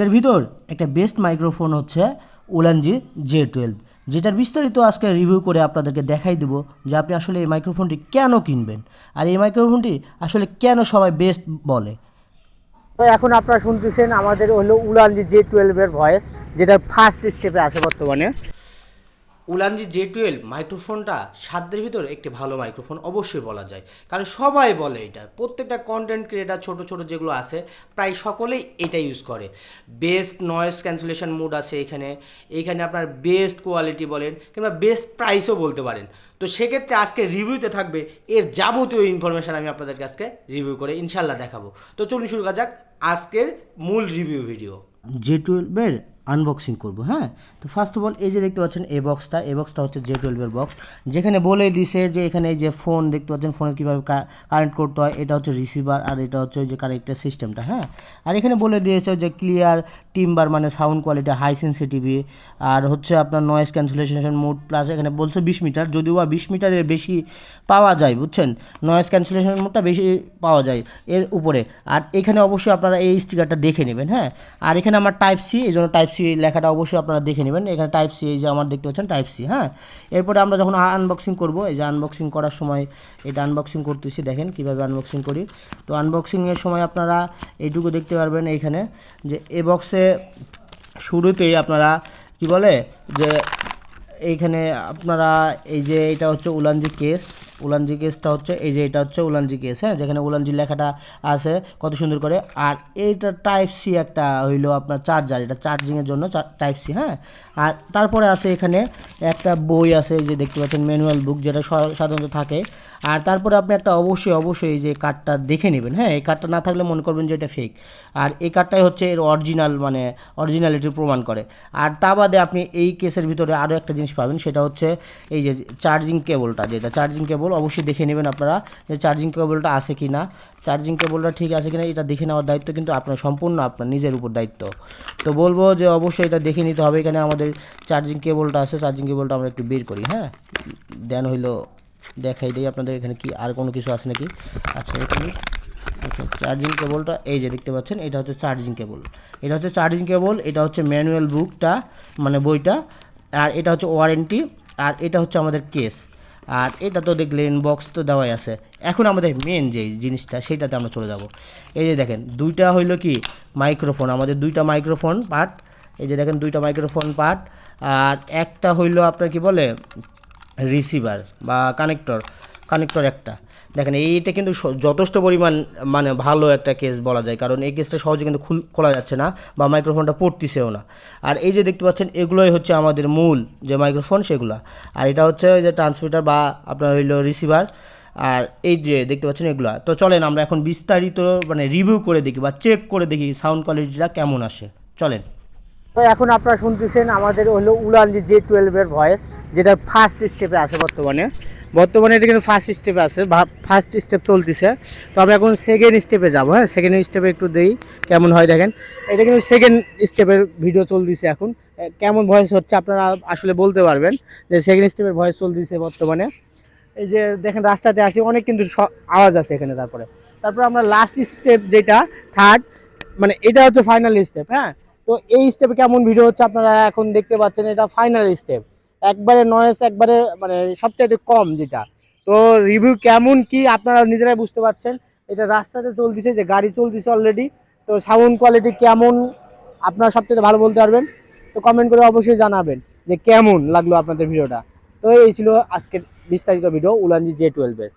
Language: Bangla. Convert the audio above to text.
সাধ্যের ভিতর একটা বেস্ট মাইক্রোফোন হচ্ছে ওলানজি জে টুয়েলভ যেটার বিস্তারিত আজকে রিভিউ করে আপনাদেরকে দেখাই দেবো যে আপনি আসলে এই মাইক্রোফোনটি কেন কিনবেন আর এই মাইক্রোফোনটি আসলে কেন সবাই বেস্ট বলে। তো এখন আপনারা শুনতেছেন আমাদের হলো উলানজি জে টুয়েলভের ভয়েস যেটা ফার্স্ট স্টেপে আছে বর্তমানে। উলানজি জে টুয়েলভ মাইক্রোফোনটা সাধ্যের ভিতর একটি ভালো মাইক্রোফোন অবশ্যই বলা যায়। কারণ সবাই বলে এটা। প্রত্যেকটা কন্টেন্ট ক্রিয়েটার ছোট ছোট যেগুলো আছে, প্রায় সকলেই এটা ইউজ করে। বেস্ট নয়েজ ক্যান্সেলেশন মুড আছে এখানে। এইখানে আপনার বেস্ট কোয়ালিটি বলেন কিংবা বেস্ট প্রাইসও বলতে পারেন। তো সেক্ষেত্রে আজকে রিভিউতে থাকবে। এর যাবতীয় ইনফরমেশান আমি আপনাদেরকে আজকে রিভিউ করে ইনশাল্লাহ দেখাবো। তো চলুন শুরু করা যাক আজকের মূল রিভিউ ভিডিও জে টুয়েলভের আনবক্সিং করব হ্যাঁ? তো ফার্স্ট অফ অল এই যে দেখতে পাচ্ছেন এই বক্সটা এই বক্সটা হচ্ছে জে টুয়েলভের বক্স যেখানে বলে দিছে যে এখানে এই যে ফোন দেখতে পাচ্ছেন ফোনে কীভাবে কানেক্ট করতে হয়, এটা হচ্ছে রিসিভার আর এটা হচ্ছে ওই যে কানেক্টের সিস্টেমটা হ্যাঁ? আর এখানে বলে দিয়েছে যে ক্লিয়ার টিম্বার মানে সাউন্ড কোয়ালিটি হাই সেন্সিটিভি আর হচ্ছে আপনার নয়েজ ক্যান্সেলেশন মোড প্লাস এখানে বলছে বিশ মিটার, যদিও বা বিশ মিটারের বেশি পাওয়া যায়, বুঝছেন? নয়েজ ক্যান্সেলেশন মোডটা বেশি পাওয়া যায় এর উপরে। আর এখানে অবশ্যই আপনারা এই স্টিকারটা দেখে নেবেন হ্যাঁ? আর এখানে আমার টাইপ সি এই জন্য টাইপ সি লেখাটা অবশ্যই আপনারা দেখে নেবেন। এখানে টাইপ সি এই যে আমার দেখতে পাচ্ছেন টাইপ সি হ্যাঁ? এরপরে আমরা যখন আনবক্সিং করব, এই যে আনবক্সিং করার সময় এটা আনবক্সিং করতেছি, দেখেন কীভাবে আনবক্সিং করি। তো আনবক্সিংয়ের সময় আপনারা এইটুকু দেখতে পারবেন এইখানে যে এ বক্সে শুরুতেই আপনারা কি বলে? যে এইখানে আপনারা এই যে এটা হচ্ছে উলানজি কেস উলানজি কেসটা হচ্ছে, এই যে এটা হচ্ছে উলানজি কেস হ্যাঁ? যেখানে উলানজি লেখাটা আছে কত সুন্দর করে। আর এইটা টাইপ সি একটা হইল আপনার চার্জার এটা চার্জিংয়ের জন্য টাইপ সি হ্যাঁ? আর তারপরে আছে এখানে একটা বই আছে, এই যে দেখতে পাচ্ছেন ম্যানুয়াল বুক যেটা সাধারণত থাকে। আর তারপরে আপনি একটা অবশ্যই অবশ্যই যে কার্ডটা দেখে নেবেন। হ্যাঁ এই কার্ডটা না থাকলে মনে করবেন যে এটা ফেক আর এই কার্ডটাই হচ্ছে এর অরিজিনাল মানে অরিজিনালিটি প্রমাণ করে। আর তা বাদে আপনি এই কেসের ভিতরে আরও একটা জিনিস পাবেন, সেটা হচ্ছে এই যে চার্জিং কেবলটা যেটা। চার্জিং কেবল অবশ্যই দেখে নেবেন আপনারা যে চার্জিং কেবলটা আছে কি না চার্জিং কেবলটা ঠিক আছে কিনা, এটা দেখে নেওয়ার দায়িত্ব কিন্তু আপনার, সম্পূর্ণ আপনার নিজের উপর দায়িত্ব। তো বলব যে অবশ্যই এটা দেখে নিতে হবে, এখানে আমাদের চার্জিং কেবলটা আছে চার্জিং কেবলটা আমরা একটু বের করি। হ্যাঁ দেন হইল দেখাই দিই আপনাদের এখানে কি, আর কোনো কিছু আছে নাকি? আচ্ছা এখানে আচ্ছা চার্জিং কেবলটা এই যে দেখতে পাচ্ছেন, এটা হচ্ছে চার্জিং কেবল এটা হচ্ছে চার্জিং কেবল এটা হচ্ছে ম্যানুয়াল বুকটা মানে বইটা, আর এটা হচ্ছে ওয়ারেন্টি আর এটা হচ্ছে আমাদের কেস আর এটা তো দেখলেন বক্স তো দেওয়াই আছে। এখন আমাদের মেন যে জিনিসটা সেটাতে আমরা চলে যাব। এই যে দেখেন, দুইটা হইল কি মাইক্রোফোন আমাদের দুইটা মাইক্রোফোন পার্ট এই যে দেখেন, দুইটা মাইক্রোফোন পার্ট আর একটা হইল আপনার কি বলে রিসিভার বা কানেক্টর কানেক্টর একটা। দেখেন, এইটা কিন্তু যথেষ্ট পরিমাণ মানে ভালো একটা কেস বলা যায়। কারণ এই কেসটা সহজে কিন্তু খুল, খোলা যাচ্ছে না বা মাইক্রোফোনটা পড়তিছেও না। আর এই যে দেখতে পাচ্ছেন, এগুলোই হচ্ছে আমাদের মূল যে মাইক্রোফোন সেগুলো। আর এটা হচ্ছে ওই যে ট্রান্সমিটার বা আপনার হইল রিসিভার আর এই যে দেখতে পাচ্ছেন এগুলো। তো চলেন, আমরা এখন বিস্তারিত মানে রিভিউ করে দেখি বা চেক করে দেখি সাউন্ড কোয়ালিটিটা কেমন আসে। চলেন। তো এখন আপনারা শুনতেছেন আমাদের হলো উলানজি জে টুয়েলভের ভয়েস যেটা ফার্স্ট স্টেপে আছে বর্তমানে। বর্তমানে এটা কিন্তু ফার্স্ট স্টেপে আছে ফার্স্ট স্টেপ চলতেছে। তো আমরা এখন সেকেন্ড স্টেপে যাব হ্যাঁ? সেকেন্ড স্টেপে একটু দেই, কেমন হয় দেখেন। এটা কিন্তু সেকেন্ড স্টেপের ভিডিও চলতেছে এখন। কেমন ভয়েস হচ্ছে আপনারা আসলে বলতে পারবেন যে সেকেন্ড স্টেপের ভয়েস চলতেছে বর্তমানে। এই যে দেখেন, রাস্তাতে আসি অনেক কিন্তু আওয়াজ আছে এখানে তারপরে। তারপরে আমরা লাস্ট স্টেপ যেটা থার্ড মানে এটা হচ্ছে ফাইনাল স্টেপ হ্যাঁ? তো এই স্টেপে কেমন ভিডিও হচ্ছে আপনারা এখন দেখতে পাচ্ছেন, এটা ফাইনাল স্টেপ একবারে নয়েস একবারে মানে সবচাইতে কম যেটা। তো রিভিউ কেমন, কি আপনারা নিজেরাই বুঝতে পারছেন। এটা রাস্তাতে চলতেছে, যে গাড়ি চলতেছে অলরেডি তো সাউন্ড কোয়ালিটি কেমন, আপনারা সবচেয়ে ভালো বলতে পারবেন। তো কমেন্ট করে অবশ্যই জানাবেন যে কেমন লাগল আপনাদের ভিডিওটা তো এই ছিল আজকের বিস্তারিত ভিডিও উলানজি জে টুয়েলভের